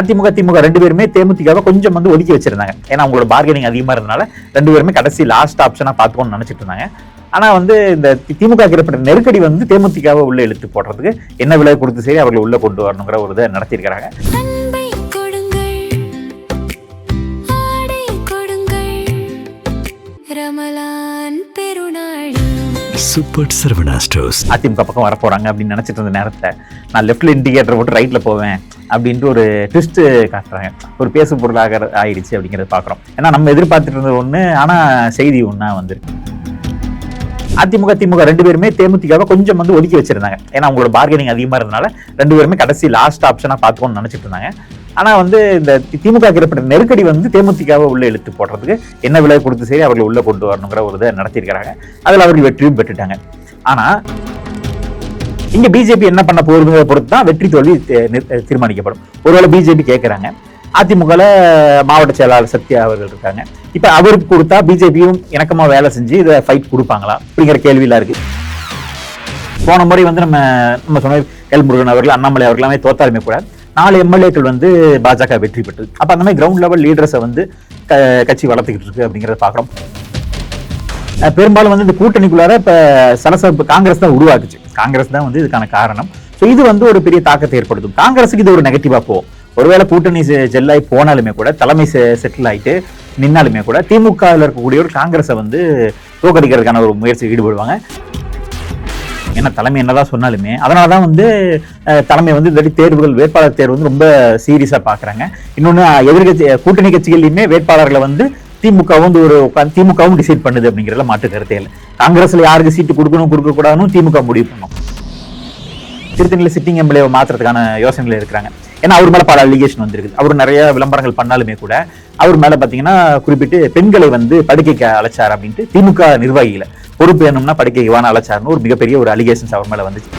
அதிமுக திமுக ரெண்டு பேருமே தேமுதிகவை கொஞ்சம் வந்து ஒதுக்கி வச்சிருந்தாங்க. ஏன்னா அவங்களோட பார்கெனிங் அதிகமா இருந்தனால ரெண்டு பேருமே கடைசி லாஸ்ட் ஆப்ஷனா பார்த்துக்கணும்னு நினைச்சிட்டு இருந்தாங்க. ஆனா வந்து இந்த தி- திமுக ஏற்பட்ட நெருக்கடி வந்து தேமுதிகவை உள்ள இழுத்து போடுறதுக்கு என்ன விலை கொடுத்து சரி அவர்களை உள்ள கொண்டு வரணுங்கிற ஒரு இதை நடத்தியிருக்கிறாங்க. அன்பை கொடுங்கள் ஆடை கொடுங்கள் ரமலான் பெருநாள் சூப்பர் சரவணா ஸ்டோர்ஸ் அதிமுக பக்கம் வர போறாங்க அப்படின்னு நினைச்சிட்டு இருந்த நேரத்துல நான் லெஃப்ட்ல இண்டிகேட்டர் போட்டு ரைட்ல போவேன். அப்படின்ட்டு ஒரு ட்விஸ்ட் காட்டுறாங்க. ஒரு பேசு பொருளாக ஆயிடுச்சு அப்படிங்கறத பாக்குறோம். ஏன்னா நம்ம எதிர்பார்த்துட்டு இருந்தது ஒண்ணு ஆனா செய்தி ஒன்றா வந்திருக்கு. அதிமுக திமுக ரெண்டு பேருமே தேமுதிகவை கொஞ்சம் வந்து ஒதுக்கி வச்சிருந்தாங்க. ஏன்னா அவங்களோட பார்கெனிங் அதிகமா இருந்தனால ரெண்டு பேருமே கடைசி லாஸ்ட் ஆப்ஷனா பார்த்துக்கணும்னு நினைச்சிட்டு இருந்தாங்க. ஆனா வந்து இந்த தி- திமுக ஏற்பட்ட நெருக்கடி வந்து தேமுதிகவை உள்ள இழுத்து போடுறதுக்கு என்ன விலை கொடுத்து சரி அவர்களை உள்ள கொண்டு வரணுங்கிற ஒரு இதை நடத்தியிருக்கிறாங்க. அதில் அவர்கள் வெற்றியும் பெற்றுட்டாங்க. ஆனா இங்க பிஜேபி என்ன பண்ண போகுதுங்கிறத பொறுத்து தான் வெற்றி தோல்வி தீர்மானிக்கப்படும். ஒருவேளை பிஜேபி கேட்கறாங்க அதிமுகல மாவட்ட செயலாளர் சத்யா அவர்கள் இருக்காங்க. இப்ப அவருக்கு கொடுத்தா பிஜேபியும் இணக்கமா வேலை செஞ்சு இதை ஃபைட் கொடுப்பாங்களா? அப்படிங்கிற கேள்வியெல்லாம் இருக்கு. போன முறை வந்து நம்ம நம்ம சொன்ன எல் முருகன் அவர்கள் அண்ணாமலை அவர்களாமே தோத்தாலுமே கூட நாலு எம்எல்ஏக்கள் வந்து பாஜக வெற்றி பெற்றது. அப்ப அந்த மாதிரி கிரவுண்ட் லெவல் லீடர்ஸை வந்து க- கட்சி வளர்த்துக்கிட்டு இருக்கு அப்படிங்கிறத பாக்குறோம். பெரும்பாலும் வந்து இந்த கூட்டணிக்குள்ளார இப்போ சலசலப்பு காங்கிரஸ் தான் உருவாக்குச்சு. காங்கிரஸ் தான் வந்து இதுக்கான காரணம். ஸோ இது வந்து ஒரு பெரிய தாக்கத்தை ஏற்படுத்தும். காங்கிரஸுக்கு இது ஒரு நெகட்டிவாக போகும். ஒருவேளை கூட்டணி ஜெல்லாகி போனாலுமே கூட தலைமை செட்டில் ஆயிட்டு நின்னாலுமே கூட திமுகவில் இருக்கக்கூடிய ஒரு காங்கிரஸை வந்து தோக்கடிக்கிறதுக்கான ஒரு முயற்சி ஈடுபடுவாங்க. ஏன்னா தலைமை என்னதான் சொன்னாலுமே அதனால தான் வந்து தலைமை வந்து இந்த தேர்வுகள் வேட்பாளர் தேர்வு வந்து ரொம்ப சீரியஸாக பார்க்குறாங்க. இன்னொன்று எதிர்கட்சி எதிர்க்கட்சி கூட்டணி கட்சிகள்லையுமே வேட்பாளர்களை வந்து திமுகவும் வந்து ஒரு உட்காந்து திமுகவும் டிசைட் பண்ணுது அப்படிங்கிறதுல மாற்று கருத்தே இல்லை. காங்கிரஸ்ல யாருக்கு சீட்டு கொடுக்கணும் கொடுக்கக்கூடாதுன்னு திமுக முடிவு பண்ணும். திருத்தணியில் சிட்டிங் எம்எல்ஏ மாற்றுறதுக்கான யோசனைகள் இருக்கிறாங்க. ஏன்னா அவர் மேல பல அலிகேஷன் வந்திருக்குது. அவர் நிறைய விளம்பரங்கள் பண்ணாலுமே கூட அவர் மேல பாத்தீங்கன்னா குறிப்பிட்டு பெண்களை வந்து படுக்கைக்கு அழைச்சார் அப்படின்ட்டு திமுக நிர்வாகிகளை பொறுப்பு வேணும்னா படுக்கைக்கு வான அழைச்சார்னு ஒரு மிகப்பெரிய ஒரு அலிகேஷன்ஸ் அவர் மேல வந்துச்சு.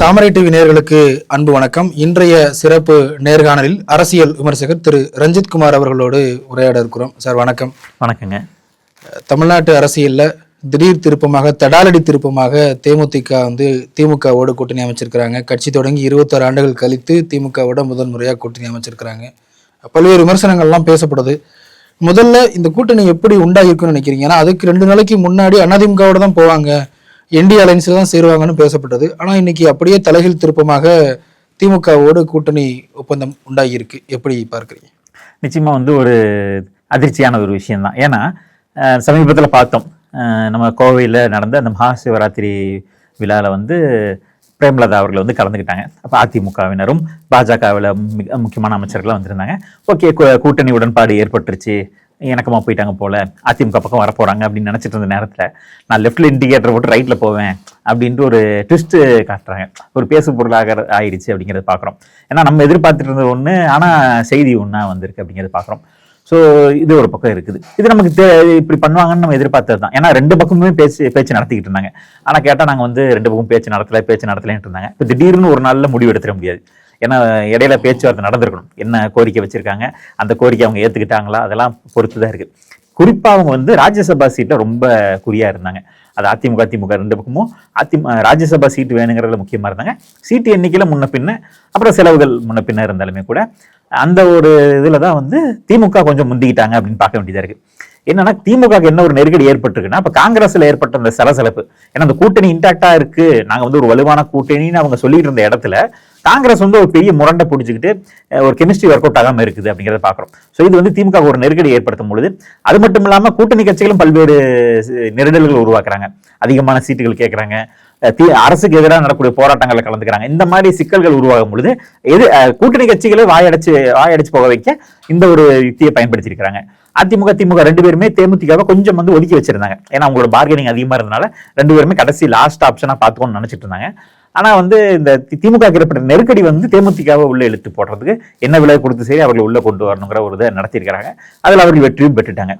தாமரை டிவி நேயர்களுக்கு அன்பு வணக்கம். இன்றைய சிறப்பு நேர்காணலில் அரசியல் விமர்சகர் திரு ரஞ்சித் குமார் அவர்களோடு உரையாட இருக்கிறோம். சார் வணக்கம். வணக்கங்க. தமிழ்நாட்டு அரசியல்ல திடீர் திருப்பமாக தடாலடி திருப்பமாக தேமுதிக வந்து திமுகவோடு கூட்டணி அமைச்சிருக்கிறாங்க. கட்சி தொடங்கி இருபத்தாறு ஆண்டுகள் கழித்து திமுகவோட முதல் முறையாக கூட்டணி அமைச்சிருக்கிறாங்க. பல்வேறு விமர்சனங்கள்லாம் பேசப்படுது. முதல்ல இந்த கூட்டணி எப்படி உண்டாகிருக்குன்னு நினைக்கிறீங்க? ஏன்னா அதுக்கு ரெண்டு நாளைக்கு முன்னாடி அதிமுகவோட தான் போவாங்க. என்டி அலைன்ஸில் தான் சேருவாங்கன்னு பேசப்பட்டது. ஆனால் இன்னைக்கு அப்படியே தலைகள் திருப்பமாக திமுகவோடு கூட்டணி ஒப்பந்தம் உண்டாகியிருக்கு. எப்படி பார்க்குறீங்க? நிச்சயமாக வந்து ஒரு அதிர்ச்சியான ஒரு விஷயம்தான். ஏன்னா சமீபத்தில் பார்த்தோம். நம்ம கோவையில் நடந்த அந்த மகா சிவராத்திரி விழாவில் வந்து பிரேமலதா அவர்கள் வந்து கலந்துக்கிட்டாங்க. அப்போ அதிமுகவினரும் பாஜகவில் மிக முக்கியமான அமைச்சர்கள்லாம் வந்திருந்தாங்க. ஓகே கூட்டணி உடன்பாடு ஏற்பட்டுருச்சு. எனக்கமாக போயிட்டாங்க போல் அதிமுக பக்கம் வர அப்படின்னு நினச்சிட்டு இருந்த நேரத்தில் நான் லெஃப்டில் இண்டிகேட்டர் போட்டு ரைட்டில் போவேன் அப்படின்ட்டு ஒரு ட்விஸ்ட்டு காட்டுறாங்க. ஒரு பேசு பொருளாக ஆயிடுச்சு அப்படிங்கிறத பார்க்குறோம் ஏன்னா நம்ம எதிர்பார்த்துட்டு இருந்தது ஒன்று ஆனால் செய்தி ஒன்றா வந்திருக்கு அப்படிங்கிறத பார்க்குறோம் ஸோ இது ஒரு பக்கம் இருக்குது. இது நமக்கு தே- இப்படி பண்ணுவாங்கன்னு நம்ம எதிர்பார்த்தது தான். ஏன்னா ரெண்டு பக்கமுமே பேச்சு பேச்சு நடத்திக்கிட்டு இருந்தாங்க. ஆனால் கேட்டால் நாங்கள் வந்து ரெண்டு பக்கம் பேச்சு நடத்தலை பேச்சு நடத்தலைன்ட்டு இருந்தாங்க. இப்போ திடீர்னு ஒரு நாளில் முடிவு எடுத்துட முடியாது. ஏன்னா இடையில பேச்சுவார்த்தை நடந்திருக்கணும். என்ன கோரிக்கை வச்சுருக்காங்க? அந்த கோரிக்கை அவங்க ஏற்றுக்கிட்டாங்களா அதெல்லாம் பொறுத்து தான் இருக்குது குறிப்பாக அவங்க வந்து ராஜ்யசபா சீட்டில் ரொம்ப குறியாக இருந்தாங்க. அது அதிமுக திமுக ரெண்டு பக்கமும் அதிமுக ராஜ்யசபா சீட்டு வேணுங்கிறதுல முக்கியமாக இருந்தாங்க. சீட்டு எண்ணிக்கையில் முன்ன பின்ன அப்புறம் செலவுகள் முன்ன பின்ன இருந்தாலுமே கூட அந்த ஒரு இதில் தான் வந்து திமுக கொஞ்சம் முந்திக்கிட்டாங்க அப்படின்னு பார்க்க வேண்டியதாக இருக்குது என்னன்னா திமுக என்ன ஒரு நெருக்கடி ஏற்பட்டிருக்குன்னா இப்ப காங்கிரஸ்ல ஏற்பட்ட அந்த சலசலப்பு. ஏன்னா அந்த கூட்டணி இன்டாக்டா இருக்கு. நாங்க வந்து ஒரு வலுவான கூட்டணின்னு அவங்க சொல்லிட்டு இருந்த இடத்துல காங்கிரஸ் வந்து ஒரு பெரிய முரண்டை பிடிச்சிக்கிட்டு ஒரு கெமிஸ்ட்ரி ஒர்க் அவுட் ஆகாமல் இருக்குது அப்படிங்கிறத பார்க்குறோம் ஸோ இது வந்து திமுக ஒரு நெருக்கடி ஏற்படுத்தும் பொழுது அது மட்டும் இல்லாமல் கூட்டணி கட்சிகளும் பல்வேறு சி- நெருடல்கள் உருவாக்குறாங்க. அதிகமான சீட்டுகள் கேட்குறாங்க அரசுக்கு எதிராக நடக்கக்கூடிய போராட்டங்களில் கலந்துக்கிறாங்க. இந்த மாதிரி சிக்கல்கள் உருவாகும் பொழுது எது கூட்டணி கட்சிகளை வாயடைச்சு வாயடைச்சு போக வைக்க இந்த ஒரு யுக்தியை பயன்படுத்தியிருக்கிறாங்க. அதிமுக திமுக ரெண்டு பேருமே தேமுதிகவை கொஞ்சம் வந்து ஒதுக்கி வச்சிருந்தாங்க. ஏன்னா அவங்களோட பார்கெனிங் அதிகமாக இருந்தனால ரெண்டு பேருமே கடைசி லாஸ்ட் ஆப்ஷனாக பார்த்துக்கோன்னு நினச்சிட்டு இருந்தாங்க. ஆனால் வந்து இந்த திமுக ஏற்பட்ட நெருக்கடி வந்து தேமுதிகவை உள்ளே இழுத்து போடுறதுக்கு என்ன விலை கொடுத்து சரி அவர்களை உள்ளே கொண்டு வரணுங்கிற ஒரு இதை நடத்தியிருக்கிறாங்க. அதில் அவர்கள் வெற்றியும் பெற்றுட்டாங்க.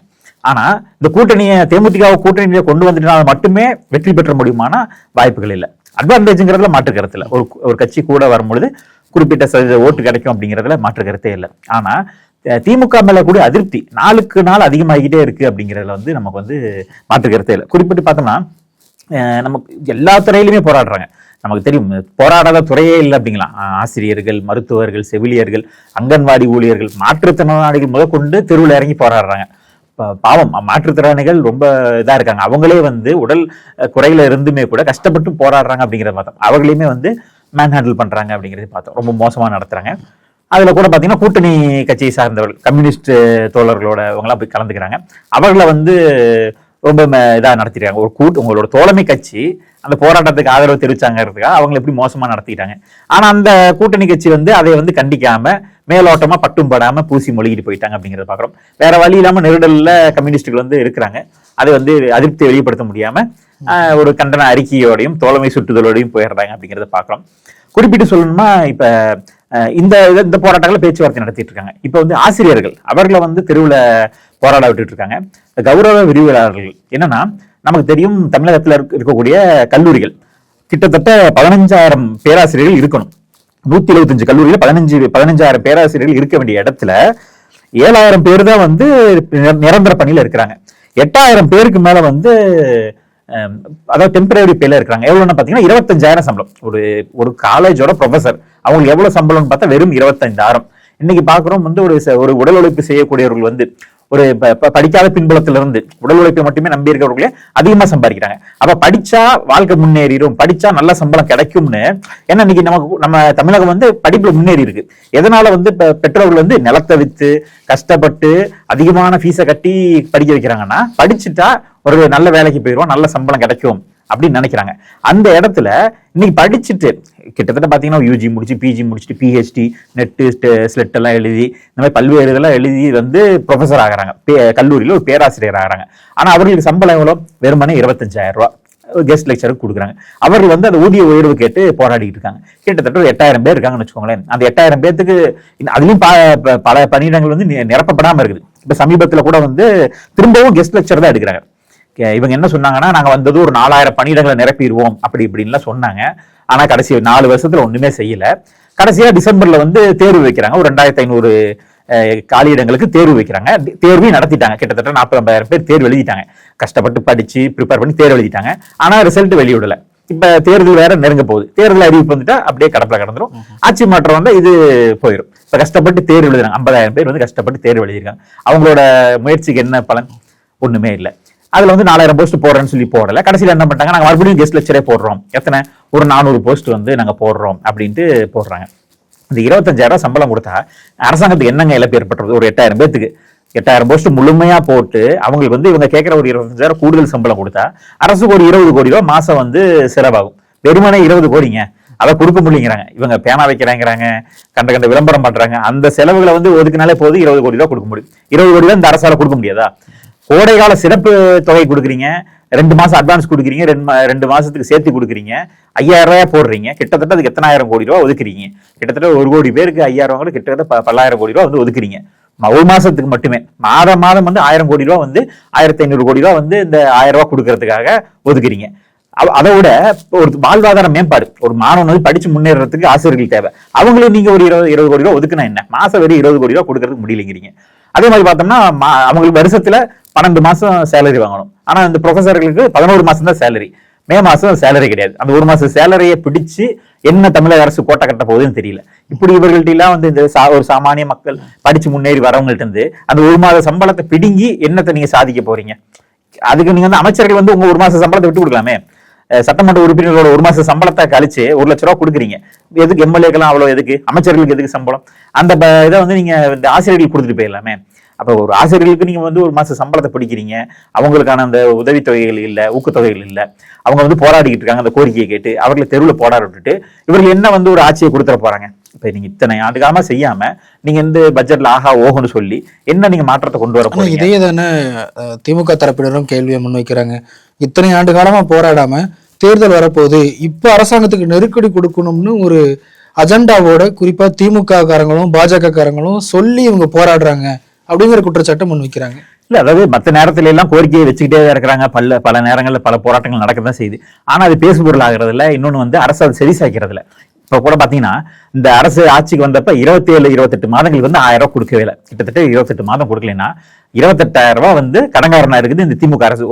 ஆனா இந்த கூட்டணியை தேமுதிக கூட்டணியை கொண்டு வந்துட்டா மட்டுமே வெற்றி பெற்ற முடியுமானா வாய்ப்புகள் இல்லை. அட்வான்டேஜ்ங்கிறதுல மாற்று கருத்து இல்லை. ஒரு ஒரு கட்சி கூட வரும்பொழுது குறிப்பிட்ட சதவீத ஓட்டு கிடைக்கும் அப்படிங்கிறதுல மாற்று கருத்தே இல்லை. ஆனா திமுக மேல கூட அதிருப்தி. நாளுக்கு நாள் அதிகமாகிட்டே இருக்கு அப்படிங்கிறதுல வந்து நமக்கு வந்து மாற்று கருத்தே இல்லை. குறிப்பிட்டு பார்த்தோம்னா நமக்கு எல்லா துறையிலுமே போராடுறாங்க. நமக்கு தெரியும் போராடாத துறையே இல்லை அப்படிங்களாம் ஆசிரியர்கள் மருத்துவர்கள் செவிலியர்கள் அங்கன்வாடி ஊழியர்கள் மாற்றுத்திறனாளிகள் முதற்கொண்டு தெருவில் இறங்கி போராடுறாங்க. பாவம் மாற்றுத்திறனாளிகள் ரொம்ப இதாக இருக்காங்க. அவங்களே வந்து உடல் குறையில இருந்துமே கூட கஷ்டப்பட்டு போராடுறாங்க அப்படிங்கிறத பார்த்தோம். அவர்களையுமே வந்து மேன் ஹேண்டில் பண்ணுறாங்க அப்படிங்கிறத பார்த்தோம். ரொம்ப மோசமாக நடத்துகிறாங்க அதில் கூட பார்த்தீங்கன்னா கூட்டணி கட்சியை சார்ந்தவர்கள் கம்யூனிஸ்ட் தோழர்களோட அவங்களாம் போய் கலந்துக்கிறாங்க. அவர்களை வந்து ரொம்ப இதாக இதா நடத்திருக்காங்க ஒரு கூட்டு உங்களோட தோழமை கட்சி அந்த போராட்டத்துக்கு ஆதரவு தெரிவிச்சாங்கிறதுக்காக அவங்க எப்படி மோசமா நடத்திட்டாங்க. ஆனா அந்த கூட்டணி கட்சி வந்து அதை வந்து கண்டிக்காம மேலோட்டமா பட்டும் படாம பூசி மொழிகிட்டு போயிட்டாங்க அப்படிங்கறத பாக்குறோம். வேற வழி இல்லாம நெருடல்ல கம்யூனிஸ்டுகள் வந்து இருக்கிறாங்க. அதை வந்து அதிருப்தி வெளிப்படுத்த முடியாம ஒரு கண்டன அறிக்கையோடையும் தோழமை சுட்டுதலோடையும் போயிடுறாங்க அப்படிங்கறத பாக்குறோம். குறிப்பிட்டு சொல்லணுமா இப்ப இந்த இந்த போராட்டங்களை பேச்சுவார்த்தை நடத்திட்டு இருக்காங்க. இப்ப வந்து ஆசிரியர்கள் அவர்களை வந்து தெருவுல போராட விட்டுட்டு இருக்காங்க. கௌரவ விரிவுரையாளர்கள் என்னன்னா நமக்கு தெரியும் தமிழகத்தில் இருக்கக்கூடிய கல்லூரிகள். கிட்டத்தட்ட பதினஞ்சாயிரம் பேராசிரியர்கள் இருக்கணும். நூத்தி எழுபத்தஞ்சு கல்லூரியில் பதினஞ்சு பதினஞ்சாயிரம் பேராசிரியர்கள் இருக்க வேண்டிய இடத்துல ஏழாயிரம் பேர் தான் வந்து நிர- நிரந்தர பணியில இருக்கிறாங்க. எட்டாயிரம் பேருக்கு மேல வந்து அதாவது டெம்பரரி பேல இருக்கிறாங்க. எவ்வளோன்னு பார்த்தீங்கன்னா இருபத்தஞ்சாயிரம் சம்பளம். ஒரு ஒரு காலேஜோட ப்ரொஃபசர் அவங்களுக்கு எவ்வளோ சம்பளம்னு பார்த்தா வெறும் இருபத்தஞ்சாயிரம் இன்னைக்கு பாக்குறோம் வந்து ஒரு ஒரு உடல் உழைப்பு செய்யக்கூடியவர்கள் வந்து ஒரு படிக்காத பின்புலத்திலிருந்து உடல் உழைப்பை மட்டுமே நம்பி இருக்கிறவர்களே அதிகமா சம்பாதிக்கிறாங்க. அப்ப படிச்சா வாழ்க்கை முன்னேறிடும் படிச்சா நல்ல சம்பளம் கிடைக்கும்னு ஏன்னா இன்னைக்கு நமக்கு நம்ம தமிழகம் வந்து படிப்புல முன்னேறி இருக்கு. எதனால வந்து இப்போ பெற்றோர்கள் வந்து நிலத்தை வித்து கஷ்டப்பட்டு அதிகமான ஃபீஸை கட்டி படிக்க வைக்கிறாங்கன்னா படிச்சுட்டா ஒரு நல்ல வேலைக்கு போயிடுவோம் நல்ல சம்பளம் கிடைக்கும். அப்படின்னு நினைக்கிறாங்க. அந்த இடத்துல இன்னைக்கு படிச்சுட்டு கிட்டத்தட்ட பார்த்தீங்கன்னா யூஜி முடிச்சு பிஜி முடிச்சுட்டு பிஹெச்டி நெட்டு ஸ்லெட் எல்லாம் எழுதி இந்த மாதிரி பல்வேறு இதெல்லாம் எழுதி வந்து ப்ரொஃபஸர் ஆகிறாங்க. பே- ஒரு பேராசிரியர் ஆகிறாங்க. ஆனால் அவர்களுக்கு சம்பளம் எவ்வளோ? வெறுமனே இருபத்தஞ்சாயிரம் ரூபா. கெஸ்ட் லெக்சருக்கு கொடுக்குறாங்க. அவர்கள் வந்து அந்த ஊதிய உயர்வு கேட்டு போராடிட்டு இருக்காங்க. கிட்டத்தட்ட ஒரு எட்டாயிரம் பேர் இருக்காங்கன்னு வச்சுக்கோங்களேன். அந்த எட்டாயிரம் பேர்த்துக்கு அதுலேயும் அதுலயும் ப- ப- பல பணியிடங்கள் வந்து நிரப்பப்படாமல் இருக்குது. இப்போ சமீபத்தில் கூட வந்து திரும்பவும் கெஸ்ட் லெக்சர் தான் எடுக்கிறாங்க. இவங்க என்ன சொன்னாங்கன்னா நாங்க வந்தது ஒரு நாலாயிரம் பணியிடங்களை நிரப்பிடுவோம் அப்படி இப்படின்லாம் சொன்னாங்க. ஆனா கடைசி நாலு வருஷத்துல ஒண்ணுமே செய்யல. கடைசியா டிசம்பர்ல வந்து தேர்வு வைக்கிறாங்க. ஒரு ரெண்டாயிரத்தி ஐநூறு காலியிடங்களுக்கு தேர்வு வைக்கிறாங்க. தேர்வையும் நடத்திட்டாங்க. கிட்டத்தட்ட நாற்பதாயிரம் பேர் தேர்வு எழுதிட்டாங்க. கஷ்டப்பட்டு படிச்சு ப்ரிப்பேர் பண்ணி தேர்வு எழுதிட்டாங்க. ஆனா ரிசல்ட் வெளியிடல. இப்ப தேர்தல் வேற நெருங்க போகுது. தேர்தல் அறிவிப்பு வந்துட்டா அப்படியே கடப்புல கடந்துரும். ஆட்சி மாற்றம் வந்தா இது போயிடும் இப்ப கஷ்டப்பட்டு தேர்வு எழுதுறாங்க. ஐம்பதாயிரம் பேர் வந்து கஷ்டப்பட்டு தேர்வு எழுதியிருக்காங்க. அவங்களோட முயற்சிக்கு என்ன பலன்? ஒண்ணுமே இல்லை. அதில் வந்து நாலாயிரம் போஸ்ட் போடுறேன்னு சொல்லி போடல. கடைசியில் என்ன பண்ணிட்டாங்க? நாங்கள் மறுபடியும் கெஸ்ட் லெக்சரே போடுறோம். எத்தனை? ஒரு நானூறு போஸ்ட் வந்து நாங்கள் போடுறோம் அப்படின்ட்டு போடுறாங்க. இந்த இருபத்தஞ்சாயிரம் சம்பளம் கொடுத்தா அரசாங்கத்துக்கு என்னங்க இழப்பு ஏற்பட்டுறது ஒரு எட்டாயிரம் பேத்துக்கு. எட்டாயிரம் போஸ்ட் முழுமையாக போட்டு அவங்களுக்கு வந்து இவங்க கேட்குற ஒரு இருபத்தஞ்சாயிரம் கூடுதல் சம்பளம் கொடுத்தா அரசுக்கு ஒரு இருபது கோடி ரூபா மாதம் வந்து செலவாகும். வெறுமனே இருபது கோடிங்க. அதை கொடுக்க முடியுங்கிறாங்க இவங்க பேனா வைக்கிறாங்கிறாங்க. கண்ட கண்ட விளம்பரம் பண்ணுறாங்க அந்த செலவுகளை வந்து ஒதுக்குனாலே போது இருபது கோடி ரூபா கொடுக்க முடியும். இருபது கோடி ரூபா இந்த அரசால கொடுக்க முடியாதா? கோடைகால சிறப்பு தொகை கொடுக்குறீங்க. ரெண்டு மாசம் அட்வான்ஸ் கொடுக்குறீங்க. ரெண்டு மா- ரெண்டு மாசத்துக்கு சேர்த்து கொடுக்குறீங்க. ஐயாயிரம் ரூபாய் போடுறீங்க. கிட்டத்தட்ட அதுக்கு எத்தனாயிரம் கோடி ரூபா ஒதுக்குறீங்க. கிட்டத்தட்ட ஒரு கோடி பேருக்கு ஐயாயிரம் கூட கிட்டத்தட்ட பல்லாயிரம் கோடி ரூபா வந்து ஒதுக்குறீங்க. ஒரு மாசத்துக்கு மட்டுமே. மாதம் மாதம் வந்து ஆயிரம் கோடி ரூபா வந்து ஆயிரத்தி ஐநூறு கோடி ரூபா வந்து இந்த ஆயிரம் ரூபா கொடுக்கறதுக்காக ஒதுக்குறீங்க. அதை விட ஒரு வாழ்வாதார மேம்பாடு ஒரு மாணவன் வந்து படிச்சு முன்னேறதுக்கு ஆசிரியர்கள் தேவை. அவங்களும் நீங்க ஒரு இருபது இருபது கோடி ரூபா ஒதுக்குனா என்ன? மாசம் வெறும் இருபது கோடி ரூபா கொடுக்கறதுக்கு முடியலைங்கிறீங்க. அதே மாதிரி பார்த்தோம்னா மா- அவங்களுக்கு வருஷத்துல பன்னெண்டு மாசம் சேலரி வாங்கணும். ஆனா இந்த ப்ரொஃபஸர்களுக்கு பதினோரு மாசம் தான் சேலரி மே மாசம் சேலரி கிடையாது. அந்த ஒரு மாசம் சேலரியை பிடிச்சு என்ன தமிழக அரசு கோட்டை கட்ட போகுதுன்னு தெரியல. இப்படி இவர்கள்ட்ட எல்லாம் வந்து இந்த சா- ஒரு சாமானிய மக்கள் படிச்சு முன்னேறி வரவங்கள்ட்ட இருந்து அந்த ஒரு மாத சம்பளத்தை பிடுங்கி என்னத்தை நீங்க சாதிக்க போறீங்க? அதுக்கு நீங்க வந்து அமைச்சர்கள் வந்து உங்க ஒரு மாச சம்பளத்தை விட்டு கொடுக்கலாமே? சட்டமன்ற உறுப்பினர்களோட ஒரு மாச சம்பளத்தை கழிச்சு ஒரு லட்ச ரூபா கொடுக்குறீங்க. எதுக்கு எம்எல்ஏக்கெல்லாம் அவ்வளவு எதுக்கு? அமைச்சர்களுக்கு எதுக்கு சம்பளம்? அந்த இதை வந்து நீங்க இந்த ஆசிரியர்களுக்கு கொடுத்துட்டு போயிடலாமே. அப்ப ஒரு ஆசிரியர்களுக்கு நீங்க வந்து ஒரு மாச சம்பளத்தை பிடிக்கிறீங்க. அவங்களுக்கான அந்த உதவித்தொகைகள் இல்ல ஊக்கத்தொகைகள் இல்ல. அவங்க வந்து போராடிக்கிட்டு இருக்காங்க அந்த கோரிக்கையை கேட்டு அவர்களை தெருவுல போராட விட்டுட்டு இவர்கள் என்ன வந்து ஒரு ஆட்சியை கொடுத்துட போறாங்க? இப்ப நீங்க இத்தனை ஆண்டு காலமா செய்யாம நீங்க இந்த பட்ஜெட்ல ஆஹா ஓஹோன்னு சொல்லி என்ன நீங்க மாற்றத்தை கொண்டு வர இதே தானே திமுக தரப்பினரும் கேள்வியை முன்வைக்கிறாங்க. இத்தனை ஆண்டு காலமா போராடாம தேர்தல் வரப்போகுது. இப்ப அரசாங்கத்துக்கு நெருக்கடி கொடுக்கணும்னு ஒரு அஜெண்டாவோட குறிப்பா திமுக காரங்களும் பாஜக காரங்களும் சொல்லி இவங்க போராடுறாங்க அப்படிங்கிற குற்றச்சாட்டை முன் வைக்கிறாங்க. இல்ல அதாவது மத்த நேரத்துல எல்லாம் கோரிக்கையை வச்சுக்கிட்டே தான் இருக்கிறாங்க. பல பல நேரங்களில் பல போராட்டங்கள் நடக்க தான் செய்யுது. ஆனா அது பேசுபொருள் ஆகிறதுல இன்னொன்னு வந்து அரசு அதை சரி சாய்க்கிறதுல இப்போ கூட பார்த்தீங்கன்னா இந்த அரசு ஆட்சிக்கு வந்தப்ப இருபத்தி ஏழு இருபத்தெட்டு மாதங்களுக்கு வந்து ஆயிரம் ரூபாய் கொடுக்கவே இல்லை. கிட்டத்தட்ட இருபத்தெட்டு மாதம் கொடுக்கலைன்னா இருபத்தெட்டாயிரம் ரூபாய் வந்து கடங்காரனா இருக்குது இந்த திமுக அரசு.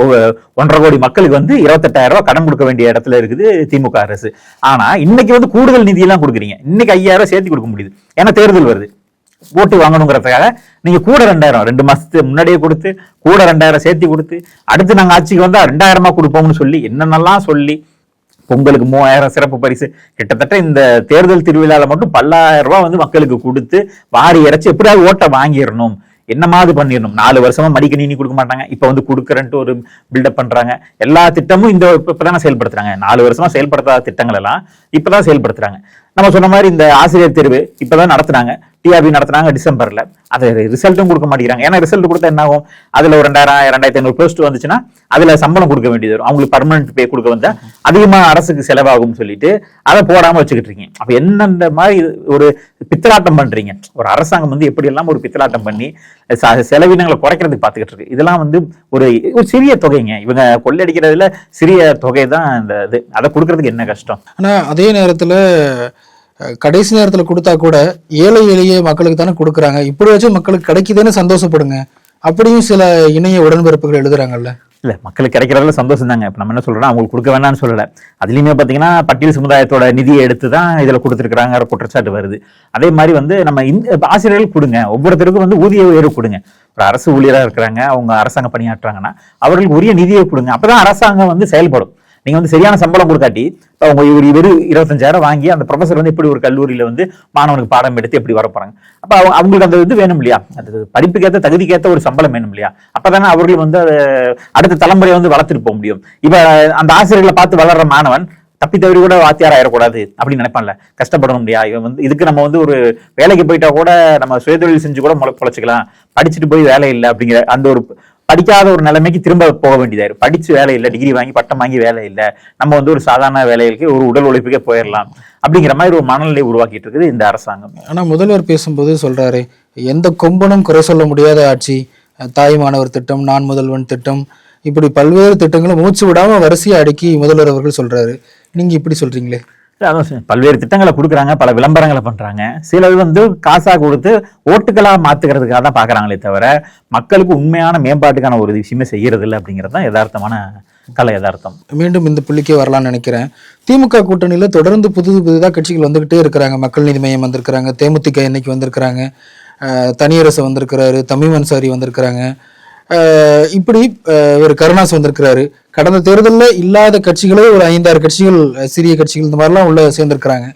ஒன்றரை கோடி மக்களுக்கு வந்து இருபத்தெட்டாயிரம் ரூபாய் கடன் கொடுக்க வேண்டிய இடத்துல இருக்குது திமுக அரசு. ஆனா இன்னைக்கு வந்து கூடுதல் நிதியெல்லாம் கொடுக்குறீங்க. இன்னைக்கு ஐயாயிரம் ரூபா சேர்த்து கொடுக்க முடியுது. ஏன்னா தேர்தல் வருது. ஓட்டு வாங்கணுங்கிறதுக்காக நீங்க கூட ரெண்டாயிரம் ரெண்டு மாசத்துக்கு முன்னாடியே கொடுத்து கூட ரெண்டாயிரம் சேர்த்து கொடுத்து அடுத்து நாங்கள் ஆட்சிக்கு வந்தால் ரெண்டாயிரமா கொடுப்போம்னு சொல்லி என்னென்னலாம் சொல்லி பொங்கலுக்கு மூவாயிரம் சிறப்பு பரிசு. கிட்டத்தட்ட இந்த தேர்தல் திருவிழாவில் மட்டும் பல்லாயிரம் ரூபாய் வந்து மக்களுக்கு கொடுத்து வாரி இறைச்சி எப்படியாவது ஓட்டை வாங்கிடணும். என்னமாவது பண்ணிடணும்? நாலு வருஷமா மடிக்கணினி கொடுக்க மாட்டாங்க. இப்போ வந்து கொடுக்குறேன்ட்டு ஒரு பில்டப் பண்றாங்க. எல்லா திட்டமும் இந்த இப்ப- இப்பதானே செயல்படுத்துறாங்க. நாலு வருஷமா செயல்படுத்தாத திட்டங்கள் எல்லாம் இப்பதான் செயல்படுத்துறாங்க. நம்ம சொன்ன மாதிரி இந்த ஆசிரியர் தேர்வு இப்பதான் நடத்துனாங்க. டிஆர்பி நடத்துனாங்க டிசம்பர்ல. அது ரிசல்ட்டும் கொடுக்க மாட்டேங்கிறாங்க. ஏன்னா ரிசல்ட் கொடுத்தா என்ன ஆகும் அதுல ஒரு ரெண்டாயிரம் ரெண்டாயிரத்தி ஐநூறு போஸ்ட் வந்துச்சுன்னா அதுல சம்பளம் கொடுக்க வேண்டியது வரும். அவங்களுக்கு பர்மனன்ட் பே கொடுக்க வந்தா அதிகமா அரசுக்கு செலவாகும்னு சொல்லிட்டு அதை போடாம வச்சுக்கிட்டு இருக்கீங்க. அப்ப என்னென்ன மாதிரி ஒரு பித்தலாட்டம் பண்றீங்க? ஒரு அரசாங்கம் வந்து எப்படி எல்லாம் ஒரு பித்தலாட்டம் பண்ணி ச- செலவினங்களை குறைக்கிறதுக்கு பார்த்துக்கிட்டு இருக்கு. இதெல்லாம் வந்து ஒரு ஒரு சிறிய தொகைங்க. இவங்க கொள்ளையடிக்கிறதுல சிறிய தொகை தான் இந்த இது. அதை கொடுக்கறதுக்கு என்ன கஷ்டம்? ஆனா அதே நேரத்துல கடைசி நேரத்தில் கொடுத்தா கூட ஏழை எளிய மக்களுக்கு தானே கொடுக்குறாங்க. இப்படி வச்சு மக்களுக்கு கிடைக்குதுன்னு சந்தோஷப்படுங்க. அப்படியும் சில இணைய உடன்பிறப்புகள் எழுதுறாங்கல்ல. இல்ல மக்களுக்கு கிடைக்கிறதுல சந்தோஷம் தாங்க. இப்ப நம்ம என்ன சொல்றோம் அவங்களுக்கு கொடுக்க வேணாம்னு சொல்லல. அதுலயுமே பாத்தீங்கன்னா பட்டியல் சமுதாயத்தோட நிதியை எடுத்து தான் இதுல கொடுத்துருக்காங்க குற்றச்சாட்டு வருது. அதே மாதிரி வந்து நம்ம இந்த ஆசிரியர்கள் கொடுங்க. ஒவ்வொருத்தருக்கும் வந்து ஊதிய உயர்வு கொடுங்க. ஒரு அரசு ஊழியராக இருக்கிறாங்க அவங்க அரசாங்கம் பணியாற்றுறாங்கன்னா அவர்களுக்கு உரிய நிதியை கொடுங்க. அப்பதான் அரசாங்கம் வந்து செயல்படும். நீங்க வந்து சரியான சம்பளம் கொடுக்காட்டி இப்போ அவங்க ஒரு வெறும் இருபத்தஞ்சாயிரம் வாங்கி அந்த ப்ரொஃபசர் வந்து எப்படி ஒரு கல்லூரியில வந்து மாணவனுக்கு பாடம் எடுத்து எப்படி வரப்போறாங்க அப்போ அப்ப அவங்க- அவங்களுக்கு அந்த இது வேணும் இல்லையா? அது படிப்புக்கேற்ற தகுதிக்கேற்ற ஒரு சம்பளம் வேணும் இல்லையா? அப்பதானே அவர்கள் வந்து அடுத்த தலைமுறையை வந்து வளர்த்துட்டு போக முடியும். இப்போ அந்த ஆசிரியர்களை பார்த்து வளர்ற மாணவன் தப்பி தவறி கூட வாத்தியார் ஆயிடக்கூடாது அப்படின்னு நினைப்பான்ல. கஷ்டப்படணும் இல்லையா? இவன் வந்து இதுக்கு நம்ம வந்து ஒரு வேலைக்கு போயிட்டா கூட நம்ம சுயதொழில் செஞ்சு கூட முளை பொழைச்சிக்கலாம். படிச்சுட்டு போய் வேலை இல்லை அப்படிங்கிற அந்த ஒரு படிக்காத ஒரு நிலைமைக்கு திரும்ப போக வேண்டியதாரு படிச்சு வேலை இல்லை டிகிரி வாங்கி பட்டம் வாங்கி வேலை இல்லை. நம்ம வந்து ஒரு சாதாரண வேலைகளுக்கு ஒரு உடல் உழைப்புக்கே போயிடலாம். அப்படிங்கிற மாதிரி ஒரு மனநிலை உருவாக்கிட்டு இருக்குது இந்த அரசாங்கம். ஆனால் முதல்வர் பேசும்போது சொல்றாரு எந்த கொம்பனும் குறை சொல்ல முடியாத ஆட்சி. தாய் மாணவர் திட்டம் நான் முதல்வன் திட்டம். இப்படி பல்வேறு திட்டங்களும் மூச்சு விடாம வரிசையை அடுக்கி முதல்வர் அவர்கள் சொல்றாரு. நீங்க இப்படி சொல்றீங்களே? அதான் பல்வேறு திட்டங்களை கொடுக்குறாங்க பல விளம்பரங்களை பண்றாங்க. சிலது வந்து காசா கொடுத்து ஓட்டுகளா மாத்துக்கிறதுக்காக தான் பாக்குறாங்களே தவிர மக்களுக்கு உண்மையான மேம்பாட்டுக்கான ஒரு விஷயமே செய்யறது இல்லை அப்படிங்கிறது தான் யதார்த்தமான கலை யதார்த்தம். மீண்டும் இந்த புள்ளிக்கே வரலாம்னு நினைக்கிறேன். திமுக கூட்டணியில தொடர்ந்து புது புதுதாக கட்சிகள் வந்துகிட்டே இருக்கிறாங்க. மக்கள் நீதி மையம் வந்திருக்கிறாங்க. தேமுதிக இன்னைக்கு வந்திருக்கிறாங்க. தனியரசு வந்திருக்கிறாரு. தமிழ் அன்சாரி வந்திருக்கிறாங்க. இப்படி ஒரு இவர் கருணாஸ் வந்திருக்கிறாரு. கடந்த தேர்தலில் இல்லாத கட்சிகளே ஒரு ஐந்தாறு கட்சிகள் சிறிய கட்சிகள் இந்த மாதிரிலாம் உள்ள சேர்ந்திருக்கிறாங்க.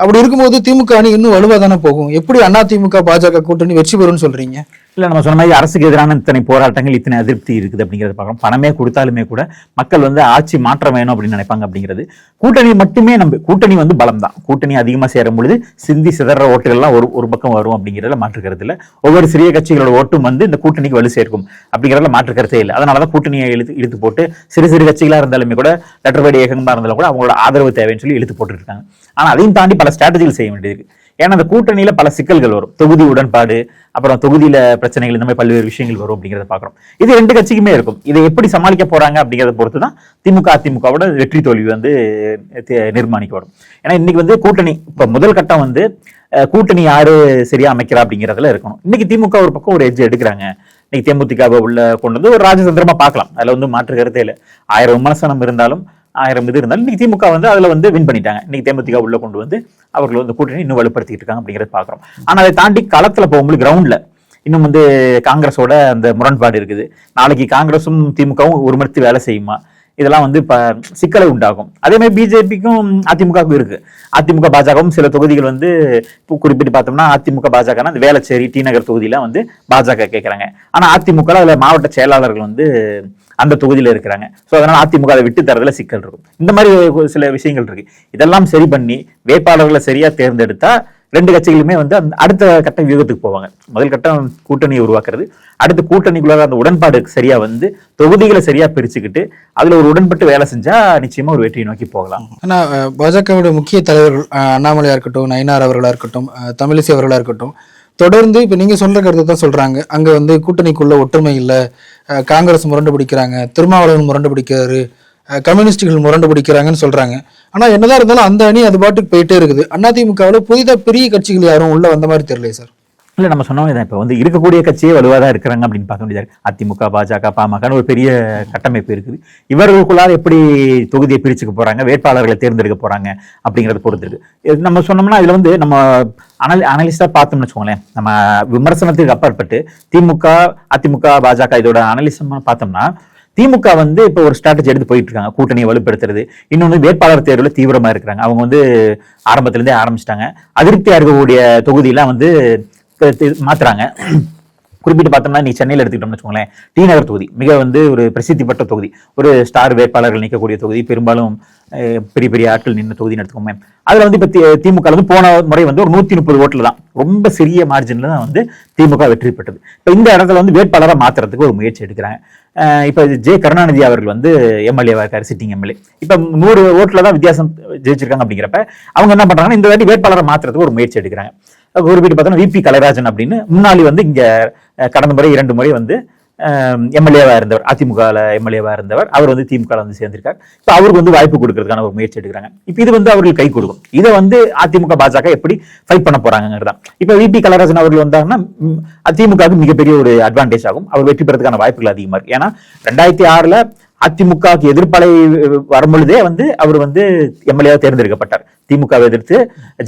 அப்படி இருக்கும்போது திமுக அணி இன்னும் வலுவாக தானே போகும்? எப்படி அண்ணா திமுக பாஜக கூட்டணி வெற்றி பெறும்னு சொல்றீங்க? இல்லை நம்ம சொன்ன மாதிரி அரசுக்கு எதிரான இத்தனை போராட்டங்கள் இத்தனை அதிருப்தி இருக்குது அப்படிங்கிறத பார்க்கறோம். பணமே கொடுத்தாலுமே கூட மக்கள் வந்து ஆட்சி மாற்றம் வேணும் அப்படின்னு நினைப்பாங்க அப்படிங்கிறது. கூட்டணி மட்டுமே நம்ம கூட்டணி வந்து பலம் தான் கூட்டணி அதிகமாக சேரும் பொழுது சிந்தி சிதற ஓட்டுகள்லாம் ஒரு ஒரு பக்கம் வரும் அப்படிங்கிறதுல மாற்று இல்லை. ஒவ்வொரு சிறிய கட்சிகளோட ஓட்டும் வந்து இந்த கூட்டணிக்கு வலு சேர்க்கும் அப்படிங்கிறதுல மாற்று கருத்தே இல்லை அதனாலதான் கூட்டணியை இழுத்து இழுத்து போட்டு சிறு சிறு கட்சிகளாக இருந்தாலுமே கூட லெட்டர் பேடி இயக்கமா இருந்தாலும் கூட அவங்களோட ஆதரவு தேவைன்னு சொல்லி இழுத்து போட்டுட்டு இருக்காங்க. அதையும் தாண்டி பல ஸ்ட்ராட்டஜிகள் செய்ய வேண்டியது ஏன்னா அந்த கூட்டணியில பல சிக்கல்கள் வரும். தொகுதி உடன்பாடு அப்புறம் தொகுதியில பிரச்சனைகள் இந்த மாதிரி பல்வேறு விஷயங்கள் வரும் அப்படிங்கிறத பாக்குறோம் இது ரெண்டு கட்சிக்குமே இருக்கும். இதை எப்படி சமாளிக்க போறாங்க அப்படிங்கிறத பொறுத்து தான் திமுக அதிமுகவோட வெற்றி தோல்வி வந்து தே- நிர்மாணிக்கப்படும் ஏன்னா இன்னைக்கு வந்து கூட்டணி இப்ப முதல் கட்டம் வந்து கூட்டணி யாரு சரியா அமைக்கிறா அப்படிங்கிறதுல இருக்கணும். இன்னைக்கு திமுக ஒரு பக்கம் ஒரு எஜ்ஜு எடுக்கிறாங்க. இன்னைக்கு தேமுதிகவை உள்ள கொண்டு வந்து ஒரு ராஜதந்திரமா பார்க்கலாம். அதுல வந்து மாற்று கருத்தே இல்லை. ஆயிரம் விமர்சனம் இருந்தாலும் ஆயிரம் இது இருந்தாலும் இன்னைக்கு திமுக வந்து அதில் வந்து வின் பண்ணிட்டாங்க. இன்னைக்கு தேமுதிக உள்ள கொண்டு வந்து அவர்கள் வந்து கூட்டணி இன்னும் வலுப்படுத்திட்டு இருக்காங்க அப்படிங்கிறத பார்க்குறோம் ஆனால் அதை தாண்டி களத்தில் போகும்போது கிரவுண்டில் இன்னும் வந்து காங்கிரஸோட அந்த முரண்பாடு இருக்குது. நாளைக்கு காங்கிரஸும் திமுகவும் ஒருமடுத்து வேலை செய்யுமா? இதெல்லாம் வந்து இப்போ சிக்கலை உண்டாகும் அதே மாதிரி பிஜேபிக்கும் அதிமுகவுக்கும் இருக்குது அதிமுக பாஜகவும் சில தொகுதிகள் வந்து இப்போ குறிப்பிட்டு பார்த்தோம்னா அதிமுக பாஜகனா அந்த வேளச்சேரி டி நகர் தொகுதியில வந்து பாஜக கேட்குறாங்க ஆனால் அதிமுக அதில் மாவட்ட செயலாளர்கள் வந்து அந்த தொகுதியில் இருக்கிறாங்க. ஸோ அதனால் அதிமுக அதை விட்டு தரதுல சிக்கல் இருக்கும். இந்த மாதிரி ஒரு சில விஷயங்கள் இருக்கு. இதெல்லாம் சரி பண்ணி வேட்பாளர்களை சரியா தேர்ந்தெடுத்தா ரெண்டு கட்சிகளுமே வந்து அந்த அடுத்த கட்ட வியூகத்துக்கு போவாங்க. முதல் கட்டம் கூட்டணியை உருவாக்குறது. அடுத்து கூட்டணிக்குள்ளார அந்த உடன்பாடு சரியா வந்து தொகுதிகளை சரியா பிரிச்சுக்கிட்டு அதுல ஒரு உடன்பட்டு வேலை செஞ்சா நிச்சயமா ஒரு வெற்றியை நோக்கி போகலாம். ஆனா பாஜகவோட பாஜகவுடைய முக்கிய தலைவர்கள் அண்ணாமலையா இருக்கட்டும் நயினார் அவர்களா இருக்கட்டும் தமிழிசை அவர்களா இருக்கட்டும் தொடர்ந்து இப்போ நீங்கள் சொல்கிற கருத்தை தான் சொல்கிறாங்க அங்கே வந்து கூட்டணிக்குள்ள ஒற்றுமை இல்லை. காங்கிரஸ் முரண்டு பிடிக்கிறாங்க. திருமாவளவன் முரண்டு பிடிக்கிறாரு. கம்யூனிஸ்டுகள் முரண்டு பிடிக்கிறாங்கன்னு சொல்கிறாங்க ஆனால் என்னதான் இருந்தாலும் அந்த அணி அது பாட்டுக்கு போயிட்டே இருக்குது. அதிமுகவில் புதிதாக பெரிய கட்சிகள் யாரும் உள்ள வந்த மாதிரி தெரியல சார். இல்லை நம்ம சொன்னோம் இதான் இப்போ வந்து இருக்கக்கூடிய கட்சியே வலுவாக தான் இருக்கிறாங்க அப்படின்னு பார்க்க முடியாது அதிமுக பாஜக பாமகன்னு ஒரு பெரிய கட்டமைப்பு இருக்குது. இவர்களுக்குள்ளார எப்படி தொகுதியை பிரிச்சுக்க போகிறாங்க வேட்பாளர்களை தேர்ந்தெடுக்க போகிறாங்க அப்படிங்கறத பொறுத்து இருக்கு இது நம்ம சொன்னோம்னா இதில் வந்து நம்ம அனல் அனலிஸ்டாக பார்த்தோம்னு வச்சுக்கோங்களேன். நம்ம விமர்சனத்துக்கு அப்பாற்பட்டு திமுக அதிமுக பாஜக இதோட அனலிசம் பார்த்தோம்னா திமுக வந்து இப்போ ஒரு ஸ்ட்ராட்டஜி எடுத்து போயிட்டு இருக்காங்க. கூட்டணியை வலுப்படுத்துறது. இன்னொன்று வேட்பாளர் தேர்வில் தீவிரமாக இருக்கிறாங்க. அவங்க வந்து ஆரம்பத்துலேருந்தே ஆரம்பிச்சிட்டாங்க. அதிருப்தியாக இருக்கக்கூடிய தொகுதியெல்லாம் வந்து மாத்துறாங்க. குறிப்பிட்டு பார்த்தோம்னா நீ சென்னையில் எடுத்துக்கிட்டோம்னு வச்சுக்கோங்களேன் டி நகர் தொகுதி மிக வந்து ஒரு பிரசித்தி பெற்ற தொகுதி ஒரு ஸ்டார் வேட்பாளர்கள் நிற்கக்கூடிய தொகுதி பெரும்பாலும் பெரிய பெரிய ஆட்கள் நின்ற தொகுதின்னு எடுத்துக்கோமே. அதில் வந்து இப்போ திமுக வந்து போன முறை வந்து ஒரு நூற்றி முப்பது ஓட்டில் தான் ரொம்ப சிறிய மார்ஜினில் தான் வந்து திமுக வெற்றி பெற்றது. இப்போ இந்த இடத்துல வந்து வேட்பாளரை மாற்றுறதுக்கு ஒரு முயற்சி எடுக்கிறாங்க. இப்போ ஜெ கருணாநிதி அவர்கள் வந்து எம்எல்ஏவாக இருக்கார் சிட்டிங் எம்எல்ஏ இப்போ நூறு ஓட்டில் தான் வித்தியாசம் ஜெயிச்சிருக்காங்க அப்படிங்கிறப்ப அவங்க என்ன பண்ணுறாங்கன்னா இந்த வாட்டி வேட்பாளரை மாற்றுறதுக்கு ஒரு முயற்சி எடுக்கிறாங்க. குறிப்பிட்டு பார்த்தோன்னா விபி கலைராஜன் அப்படின்னு முன்னாடி வந்து இங்கே கடந்த முறை இரண்டு முறை வந்து எம்எல்ஏவாக இருந்தவர் அதிமுக எம்எல்ஏவாக இருந்தவர். அவர் வந்து திமுக வந்து சேர்ந்திருக்கார். இப்போ அவருக்கு வந்து வாய்ப்பு கொடுக்கறதுக்கான ஒரு முயற்சி எடுக்கிறாங்க. இப்போ இது வந்து அவர்கள் கை கொடுக்கும். இதை வந்து அதிமுக பாஜக எப்படி ஃபைட் பண்ண போறாங்கிறது தான். இப்போ விபி கலைராஜன் அவர்கள் வந்தாங்கன்னா அதிமுகவுக்கு மிகப்பெரிய ஒரு அட்வான்டேஜ் ஆகும். அவர் வெற்றி பெறதுக்கான வாய்ப்புகள் அதிகமாக இருக்கு. ஏன்னா ரெண்டாயிரத்தி ஆறில் அதிமுகவுக்கு எதிர்ப்பலை வரும்பொழுதே வந்து அவர் வந்து எம்எல்ஏ தேர்ந்தெடுக்கப்பட்டார். திமுகவை எதிர்த்து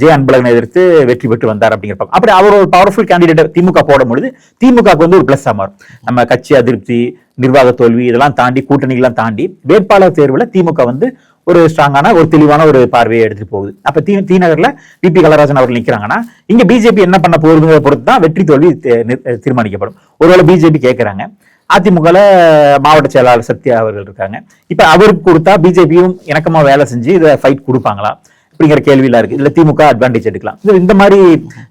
ஜெய அன்பழகனை எதிர்த்து வெற்றி பெற்று வந்தார் அப்படிங்கிற பக்கம். அப்படி அவர் ஒரு பவர்ஃபுல் கேண்டிடேட் திமுக போடும் பொழுது திமுகவுக்கு வந்து ஒரு பிளஸ் மாறும். நம்ம கட்சி அதிருப்தி நிர்வாக தோல்வி இதெல்லாம் தாண்டி கூட்டணிகள்லாம் தாண்டி வேட்பாளர் தேர்வுல திமுக வந்து ஒரு ஸ்ட்ராங்கான ஒரு தெளிவான ஒரு பார்வையை எடுத்துட்டு போகுது. அப்ப தி தி நகர்ல பிபி கலராஜன் அவர்கள் நிக்கிறாங்கன்னா இங்க பிஜேபி என்ன பண்ண போகுதுங்கிறத பொறுத்து தான் வெற்றி தோல்வி தீர்மானிக்கப்படும். ஒருவேளை பிஜேபி கேட்குறாங்க அதிமுகல மாவட்ட செயலாளர் சத்யா அவர்கள் இருக்காங்க. இப்ப அவருக்கு கொடுத்தா பிஜேபியும் இணக்கமா வேலை செஞ்சு இதை ஃபைட் கொடுப்பாங்களா? அப்படிங்கிற கேள்வியெல்லாம் இருக்கு. இதுல திமுக அட்வான்டேஜ் எடுக்கலாம். இந்த மாதிரி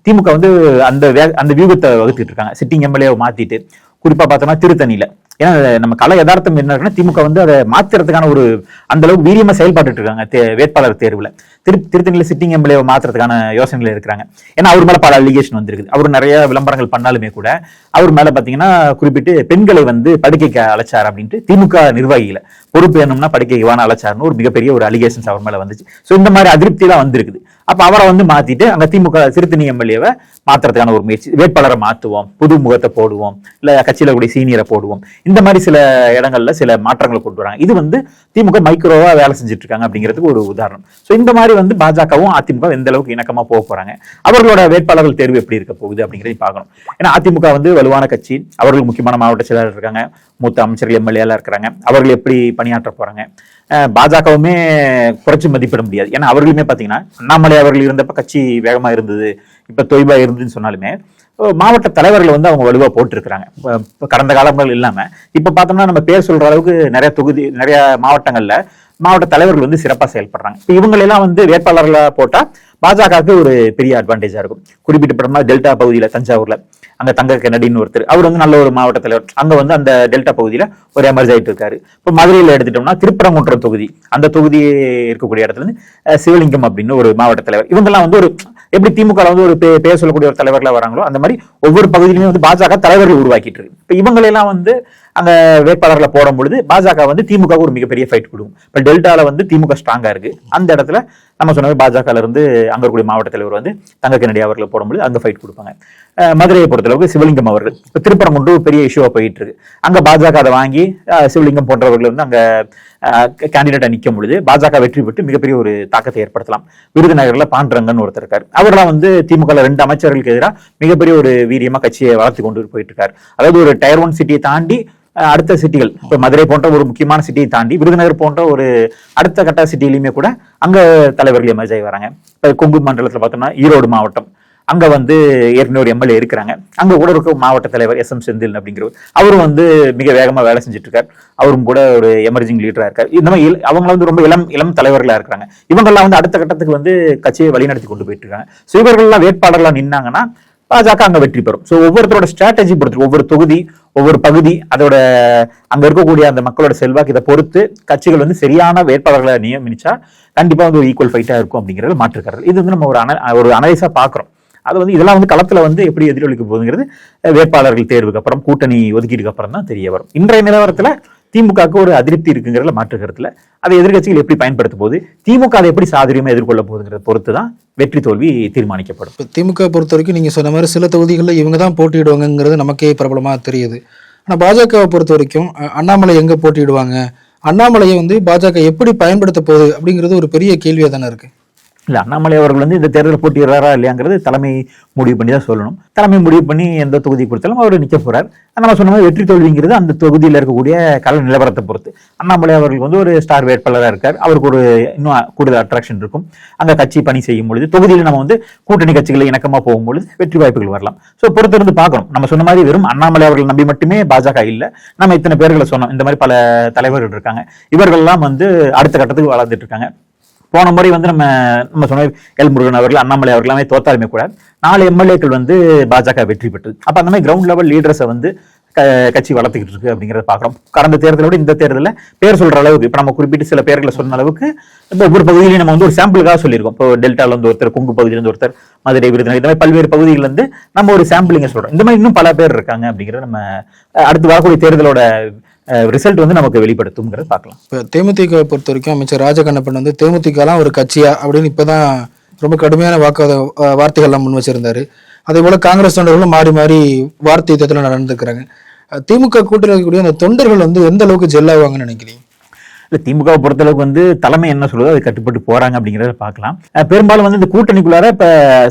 திமுக வந்து அந்த அந்த வியூகத்தை வகுத்துட்டு இருக்காங்க. சிட்டிங் எம்எல்ஏ மாத்திட்டு குறிப்பா பார்த்தோம்னா திருத்தணியில. ஏன்னா நம்ம கலை யதார்த்தம் என்ன இருக்குன்னா திமுக வந்து அதை மாத்துறதுக்கான ஒரு அந்த அளவுக்கு வீரியமா செயல்பட்டு இருக்காங்க வேட்பாளர் தேர்வுல. திரு திருத்தணியில் சிட்டிங் எம்எல்ஏ மாற்றுறதுக்கான யோசனைகள் இருக்கிறாங்க. ஏன்னா அவர் மேலே பல அலிகேஷன் வந்திருக்குது. அவர் நிறைய விளம்பரங்கள் பண்ணாலுமே கூட அவர் மேலே பார்த்தீங்கன்னா குறிப்பிட்டு பெண்களை வந்து படுக்கைக்கு அழைச்சார் அப்படின்ட்டு திமுக நிர்வாகிகளை பொறுப்பு வேணும்னா படுக்கைக்கு வான அழைச்சார்னு ஒரு மிகப்பெரிய ஒரு அலிகேஷன்ஸ் அவர் மேலே வந்துச்சு. ஸோ இந்த மாதிரி அதிருப்தியெல்லாம் வந்திருக்குது. அப்போ அவரை வந்து மாற்றிட்டு அங்கே திமுக திருத்தணி எம்எல்ஏவை மாத்துறதுக்கான ஒரு முயற்சி. வேட்பாளரை மாற்றுவோம் புது முகத்தை போடுவோம் இல்லை கட்சியில் கூடிய சீனியரை போடுவோம். இந்த மாதிரி சில இடங்களில் சில மாற்றங்களை கொண்டு வராங்க. இது வந்து திமுக மைக்ரோவாக வேலை செஞ்சுட்டு இருக்காங்க அப்படிங்கிறதுக்கு ஒரு உதாரணம். ஸோ இந்த மாதிரி வந்து பாஜகவும் அதிமுக எந்த அளவுக்கு இணக்கமா போக போறாங்க? அவர்களோட வேட்பாளர்கள் தேர்வு எப்படி இருக்க போகுது அப்படிங்கிறதையும் பார்க்கணும். ஏன்னா அதிமுக வந்து வலுவான கட்சி. அவர்கள் முக்கியமான மாவட்ட செயலாளர் இருக்காங்க. மூத்த அமைச்சர்கள் எம்எல்ஏலாம் இருக்கிறாங்க. அவர்கள் எப்படி பணியாற்ற போறாங்க? பாஜகவுமே குறைச்சி மதிப்பிட முடியாது. ஏன்னா அவர்களுமே பாத்தீங்கன்னா அண்ணாமலை அவர்கள் இருந்தப்ப கட்சி வேகமா இருந்தது. இப்ப தொய்வா இருந்ததுன்னு சொன்னாலுமே மாவட்ட தலைவர்கள் வந்து அவங்க வலுவா போட்டிருக்கிறாங்க. கடந்த காலங்கள் இல்லாம. இப்ப பார்த்தோம்னா நம்ம பேர் சொல்ற அளவுக்கு நிறைய தொகுதி நிறைய மாவட்டங்கள்ல மாவட்ட தலைவர்கள் வந்து சிறப்பாக செயல்படுறாங்க. இப்போ இவங்களெல்லாம் வந்து வேட்பாளர்களாக போட்டா பாஜகவுக்கு ஒரு பெரிய அட்வான்டேஜாக இருக்கும். குறிப்பிட்ட படமா டெல்டா பகுதியில தஞ்சாவூர்ல அங்கே தங்க கென்னடின்னு ஒருத்தர் அவர் வந்து நல்ல ஒரு மாவட்ட தலைவர். அங்கே வந்து அந்த டெல்டா பகுதியில் ஒரு எமர்ஜ் ஆயிட்டு இருக்காரு. இப்போ மதுரையில எடுத்துட்டோம்னா திருப்பரங்குன்றம் தொகுதி அந்த தொகுதி இருக்கக்கூடிய இடத்துல இருந்து சிவலிங்கம் அப்படின்னு ஒரு மாவட்ட தலைவர். இவங்கெல்லாம் வந்து ஒரு எப்படி திமுக வந்து ஒரு பே- பேர் சொல்லக்கூடிய ஒரு தலைவர்களாக வராங்களோ அந்த மாதிரி ஒவ்வொரு பகுதியிலுமே வந்து பாஜக தலைவர்கள் உருவாக்கிட்டு இருக்கு. இப்போ இவங்களெல்லாம் வந்து அங்கே வேட்பாளர்களை போடும் பொழுது பாஜக வந்து திமுக ஒரு மிகப்பெரிய ஃபைட் கொடுக்கும். இப்போ டெல்டாவில் வந்து திமுக ஸ்ட்ராங்காக இருக்கு. அந்த இடத்துல நம்ம சொன்ன பாஜகல இருந்து அங்க இருக்கக்கூடிய மாவட்ட தலைவர் வந்து தங்க கன்னடி அவர்களை போடும்போது அங்கே ஃபைட் கொடுப்பாங்க. மதுரையை பொறுத்தளவுக்கு சிவலிங்கம் அவர்கள். இப்போ திருப்பரங்குன்று பெரிய இஷ்யூவாக போயிட்டு இருக்கு. அங்கே பாஜக அதை வாங்கி சிவலிங்கம் போன்றவர்கள் வந்து அங்கே கேண்டிடேட்டாக நிற்கும் பொழுது பாஜக வெற்றி பெற்று மிகப்பெரிய ஒரு தாக்கத்தை ஏற்படுத்தலாம். விருதுநகரில் பாண்டரங்கன் ஒருத்தர் இருக்கார். அவர்லாம் வந்து திமுக ரெண்டு அமைச்சர்களுக்கு எதிராக மிகப்பெரிய ஒரு வீரியமாக கட்சியை வளர்த்து கொண்டு போயிட்டு இருக்கார் அதாவது ஒரு டயர் ஒன் சிட்டியை தாண்டி அடுத்த சிட்டிகள் இப்போ மதுரை போன்ற ஒரு முக்கியமான சிட்டியை தாண்டி விருதுநகர் போன்ற ஒரு அடுத்த கட்ட சிட்டிலையுமே கூட அங்கே தலைவர்கள் எமர்ஜ் ஆகி வராங்க. இப்போ கொங்கு மண்டலத்தில் பார்த்தோம்னா ஈரோடு மாவட்டம். அங்க வந்து ஏற்கனவே ஒரு எம்எல்ஏ இருக்கிறாங்க. அங்க கூட இருக்க மாவட்ட தலைவர் எஸ் எம் செந்தில் அப்படிங்கிறவர். அவரும் வந்து மிக வேகமா வேலை செஞ்சுட்டு இருக்கார் அவரும் கூட ஒரு எமர்ஜிங் லீடரா இருக்கார். இந்த மாதிரி இள- அவங்க வந்து ரொம்ப இளம் இளம் தலைவர்களா இருக்கிறாங்க. இவங்கெல்லாம் வந்து அடுத்த கட்டத்துக்கு வந்து கட்சியை வழிநடத்தி கொண்டு போயிட்டு இருக்காங்க ஸோ இவர்கள்லாம் வேட்பாளர்களாக நின்னாங்கன்னா பாஜக அங்க வெற்றி பெறும். ஸோ ஒவ்வொருத்தரோட ஸ்ட்ராட்டஜி பொறுத்து ஒவ்வொரு தொகுதி ஒவ்வொரு பகுதி அதோட அங்க இருக்கக்கூடிய அந்த மக்களோட செல்வாக்கு இதை பொறுத்து கட்சிகள் வந்து சரியான வேட்பாளர்களை நியமிச்சா கண்டிப்பா வந்து ஒரு ஈக்குவல் ஃபைட்டா இருக்கும் அப்படிங்கிறது மாற்றுக்கிறது இது வந்து நம்ம ஒரு அன ஒரு அனலைஸா பாக்குறோம் அது வந்து இதெல்லாம் வந்து களத்தில் வந்து எப்படி எதிரொலிக்க போகுதுங்கிறது வேட்பாளர்கள் தேர்வுக்கு அப்புறம் கூட்டணி ஒதுக்கீடுக்கு அப்புறம் தான் தெரிய வரும். இன்றைய நிலவரத்தில் திமுகவுக்கு ஒரு அதிருப்தி இருக்குங்கிறதுல மாற்று அதை எதிர்கட்சிகள் எப்படி பயன்படுத்த போகுது திமுக அதை எப்படி சாதரியமாக எதிர்கொள்ள போகுதுங்கிறத பொறுத்து தான் வெற்றி தோல்வி தீர்மானிக்கப்படும். இப்போ திமுக பொறுத்த வரைக்கும் நீங்கள் சொன்ன மாதிரி சில தொகுதிகளில் இவங்க தான் போட்டியிடுவாங்கங்கிறது நமக்கே பிரபலமாக தெரியுது. ஆனால் பாஜகவை பொறுத்த வரைக்கும் அண்ணாமலை எங்கே போட்டியிடுவாங்க? அண்ணாமலையை வந்து பாஜக எப்படி பயன்படுத்த போகுது அப்படிங்கிறது ஒரு பெரிய கேள்வியாக தானே இருக்குது இல்லை அண்ணாமலை அவர்கள் வந்து இந்த தேர்தல் போட்டியிடுறாரா இல்லையாங்கிறது தலைமை முடிவு பண்ணி தான் சொல்லணும். தலைமை முடிவு பண்ணி எந்த தொகுதி கொடுத்தாலும் அவர் நிற்க போகிறார் நம்ம சொன்ன மாதிரி வெற்றி தோல்விங்கிறது அந்த தொகுதியில் இருக்கக்கூடிய கல நிலவரத்தை பொறுத்து. அண்ணாமலை அவர்கள் வந்து ஒரு ஸ்டார் வேட்பாளராக இருக்கார். அவருக்கு ஒரு இன்னும் கூடுதல் அட்ராக்ஷன் இருக்கும். அந்த கட்சி பணி செய்யும் பொழுது தொகுதியில் நம்ம வந்து கூட்டணி கட்சிகளை இணக்கமாக போகும்பொழுது வெற்றி வாய்ப்புகள் வரலாம். ஸோ பொறுத்திருந்து பார்க்கணும். நம்ம சொன்ன மாதிரி வெறும் அண்ணாமலை அவர்கள் நம்பி மட்டுமே பாஜக இல்லை. நம்ம இத்தனை பேர்களை சொன்னோம். இந்த மாதிரி பல தலைவர்கள் இருக்காங்க. இவர்கள்லாம் வந்து அடுத்த கட்டத்துக்கு வளர்ந்துட்டு இருக்காங்க. போன முறை வந்து நம்ம நம்ம சொன்ன எல் முருகன் அவர்கள் அண்ணாமலை அவர்களாமே எல்லாமே தோத்தாலுமே கூட நாலு எம்எல்ஏக்கள் வந்து பாஜக வெற்றி பெற்று அப்போ அந்த மாதிரி கிரவுண்ட் லெவல் லீடர்ஸை வந்து க- கட்சி வளர்த்துக்கிட்டு இருக்கு அப்படிங்கிறத பார்க்குறோம். கடந்த தேர்தலோட இந்த தேர்தலில் பேர் சொல்கிற அளவுக்கு இப்போ நம்ம குறிப்பிட்டு சில பேர்களை சொன்ன அளவுக்கு இப்போ ஒவ்வொரு பகுதியிலையும் நம்ம வந்து ஒரு சாம்பிளுக்காக சொல்லியிருக்கோம். இப்போ டெல்டால வந்து ஒருத்தர் கொங்கு பகுதியிலேருந்து ஒருத்தர் மதுரை விருதுநகர் இந்த மாதிரி பல்வேறு பகுதிகள் இருந்து நம்ம ஒரு சாம்பிளிங்க சொல்கிறோம் இந்த மாதிரி இன்னும் பல பேர் இருக்காங்க அப்படிங்கிறத நம்ம அடுத்து வரக்கூடிய தேர்தலோட ரிசல்ட் வந்து நமக்கு வெளிப்படுத்தும்ங்கிறத பார்க்கலாம். இப்போ தேமுதிக பொறுத்த வரைக்கும் அமைச்சர் ராஜகண்ணப்பன் வந்து தேமுதிகலாம் ஒரு கட்சியா அப்படின்னு இப்போதான் ரொம்ப கடுமையான வாக்கு வார்த்தைகள்லாம் முன் வச்சிருந்தாரு. அதே போல காங்கிரஸ் தொண்டர்களும் மாறி மாறி வார்த்தை யுத்தத்தில் நடந்துக்கிறாங்க. திமுக கூட்டத்தில் இருக்கக்கூடிய அந்த தொண்டர்கள் வந்து எந்த அளவுக்கு ஜெல்லாவாங்கன்னு நினைக்கிறீங்க? இல்லை திமுகவை பொறுத்தளவுக்கு வந்து தலைமை என்ன சொல்லுதோ அது கட்டுப்பட்டு போறாங்க அப்படிங்கிறத பார்க்கலாம். பெரும்பாலும் வந்து இந்த கூட்டணிக்குள்ளார இப்ப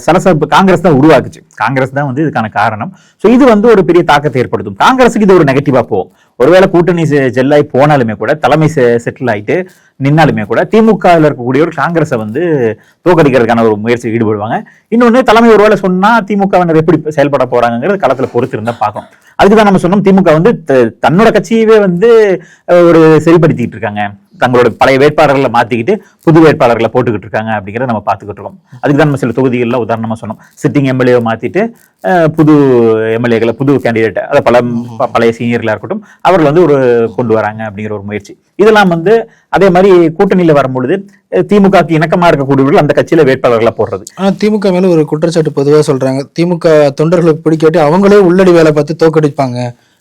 சலசலப்பு காங்கிரஸ் தான் உருவாக்குச்சு. காங்கிரஸ் தான் வந்து இதுக்கான காரணம். ஸோ இது வந்து ஒரு பெரிய தாக்கத்தை ஏற்படுத்தும். காங்கிரஸுக்கு இது ஒரு நெகட்டிவா போகும். ஒருவேளை கூட்டணி செல்லாகி ஜெல்லாய் போனாலுமே கூட தலைமை செட்டில் ஆயிட்டு நின்னாலுமே கூட திமுகவில் இருக்கக்கூடிய ஒரு காங்கிரஸை வந்து தோக்கடிக்கிறதுக்கான ஒரு முயற்சி ஈடுபடுவாங்க. இன்னொன்று தலைமை ஒருவேளை சொன்னால் திமுகவினர் எப்படி செயல்பட போறாங்கிறது களத்தில் பொறுத்து இருந்தால் பார்க்கும் அதுக்கு தான் நம்ம சொன்னோம் திமுக வந்து தன்னோட கட்சியவே வந்து ஒரு சரிப்படுத்திக்கிட்டு இருக்காங்க. தங்களோட பழைய வேட்பாளர்களை மாத்திக்கிட்டு புது வேட்பாளர்களை போட்டுக்கிட்டு இருக்காங்க அப்படிங்கிறத நம்ம பார்த்துக்கிட்டு இருக்கோம். அதுக்கு தான் நம்ம சில தொகுதிகளில் உதாரணமாக சொன்னோம். சிட்டிங் எம்எல்ஏவை மாத்திட்டு புது எம்எல்ஏக்களை புது கேண்டிடேட் அதை பல ப- பழைய சீனியர்களாக இருக்கட்டும் அவர்கள் வந்து ஒரு கொண்டு வராங்க அப்படிங்கிற ஒரு முயற்சி. இதெல்லாம் வந்து அதே மாதிரி கூட்டணியில் வரும்பொழுது அஹ், திமுகவுக்கு இணக்கமா இருக்கக்கூடியவர்கள் அந்த கட்சியில வேட்பாளர்களா போடுறது. ஆனா திமுக மேல ஒரு குற்றச்சாட்டு பொதுவா சொல்றாங்க. திமுக தொண்டர்களுக்கு பிடிக்காட்டி அவங்களே உள்ளடி வேலை பார்த்து தோக்கடிப்பாங்க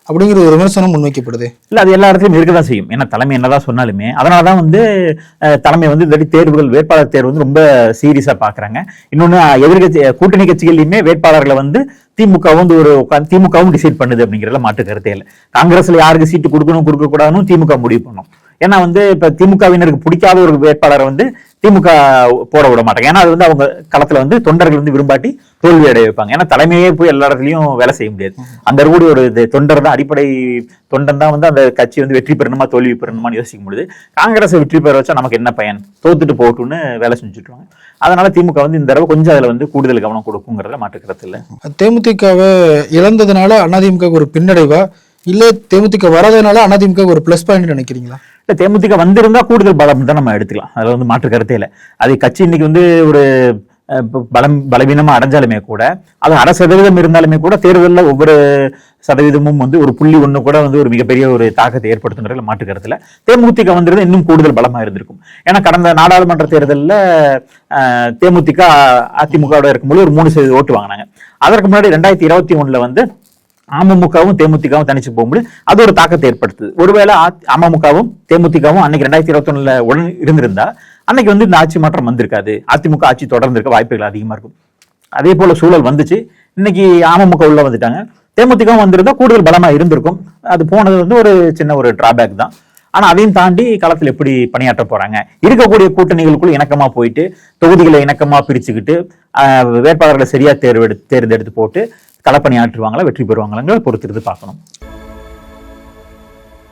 அப்படிங்கிற ஒரு விமர்சனம் முன்வைக்கப்படுது. இல்ல அது எல்லா இடத்துலயும் இருக்கதான் செய்யும். ஏன்னா தலைமை என்னதான் சொன்னாலுமே அதனாலதான் வந்து அஹ், தலைமை வந்து இந்த தேர்வுகள் வேட்பாளர் தேர்வு வந்து ரொம்ப சீரியஸா பாக்குறாங்க. இன்னொன்னு அஹ், எதிர்க்கட்சி அஹ், கூட்டணி கட்சிகள்லயுமே வேட்பாளர்களை வந்து திமுக வந்து ஒரு திமுகவும் டிசைட் பண்ணுது அப்படிங்கறதுல மாற்று கருத்தே இல்லை. காங்கிரஸ்ல யாருக்கு சீட்டு கொடுக்கணும் கொடுக்க கூடாதுன்னு திமுக முடிவு பண்ணும். ஏன்னா வந்து இப்ப திமுகவினருக்கு பிடிக்காத ஒரு வேட்பாளரை வந்து திமுக போட விட மாட்டாங்க. ஏன்னா அது வந்து அவங்க களத்துல வந்து தொண்டர்கள் வந்து விரும்பாட்டி தோல்வி அடைய வைப்பாங்க. ஏன்னா தலைமையே போய் எல்லா இடத்துலயும் வேலை செய்ய முடியாது. அந்த இருக்கக்கூடிய ஒரு இது தொண்டர் தான் அடிப்படை தொண்டன் தான் வந்து அந்த கட்சி வந்து வெற்றி பெறணுமா தோல்வி பெறணுமான்னு யோசிக்கும் பொழுது காங்கிரஸை வெற்றி பெற வச்சா நமக்கு என்ன பயன்? தோத்துட்டு போகட்டும்னு வேலை செஞ்சுட்டுருவாங்க. அதனால திமுக வந்து இந்த தடவை கொஞ்சம் அதுல வந்து கூடுதல் கவனம் கொடுக்குங்கிறத மாற்றுக்கிறது இல்லை. தேமுதிகவை இழந்ததுனால அதிமுக ஒரு பின்னடைவா? இல்ல தேமுதிக வராதனால அதிமுக ஒரு பிளஸ் பாயிண்ட் நினைக்கிறீங்களா? இல்லை தேமுதிக வந்திருந்தா கூடுதல் பலம் தான் நம்ம எடுத்துக்கலாம். அதில் வந்து மாற்று கருத்தே இல்லை. அது கட்சி இன்னைக்கு வந்து ஒரு ப- பலம் பலவீனமாக அடைஞ்சாலுமே கூட அது அரை சதவீதம் இருந்தாலுமே கூட தேர்தலில் ஒவ்வொரு சதவீதமும் வந்து ஒரு புள்ளி ஒன்று கூட வந்து ஒரு மிகப்பெரிய ஒரு தாக்கத்தை ஏற்படுத்துங்கிறதுல மாற்று தேமுதிக வந்திருந்தா இன்னும் கூடுதல் பலமாக இருந்திருக்கும். ஏன்னா கடந்த நாடாளுமன்ற தேர்தலில் தேமுதிக அதிமுகவோட இருக்கும்போது ஒரு மூணு சதவீத ஓட்டு வாங்கினாங்க. அதற்கு முன்னாடி ரெண்டாயிரத்தி இருபத்தி ஒன்றில் வந்து அமமுகவும் தேமுதிகவும் தனிச்சு போகும்போது அது ஒரு தாக்கத்தை ஏற்படுத்துது. ஒருவேளை அமமுகவும் தேமுதிகவும் அன்னைக்கு ரெண்டாயிரத்தி இருபத்தி ஒண்ணுல உடன் இருந்திருந்தா அன்னைக்கு வந்து இந்த ஆட்சி மாற்றம் வந்திருக்காது. அதிமுக ஆட்சி தொடர்ந்து இருக்க வாய்ப்புகள் அதிகமா இருக்கும். அதே போல சூழல் வந்துச்சு. இன்னைக்கு அமமுக உள்ள வந்துட்டாங்க. தேமுதிகவும் வந்திருந்தா கூடுதல் பலமா இருந்திருக்கும். அது போனது வந்து ஒரு சின்ன ஒரு டிராபேக் தான். ஆனா அதையும் தாண்டி களத்தில் எப்படி பணியாற்ற போறாங்க? இருக்கக்கூடிய கூட்டணிகளுக்குள் இணக்கமா போயிட்டு தொகுதிகளை இணக்கமா பிரிச்சுக்கிட்டு வேட்பாளர்களை சரியா தேர்வெடு தேர்ந்தெடுத்து போட்டு களப்பணி ஆற்றுவாங்களா வெற்றி பெறுவாங்களாங்கிறத பொறுத்திருந்து பார்க்கணும்.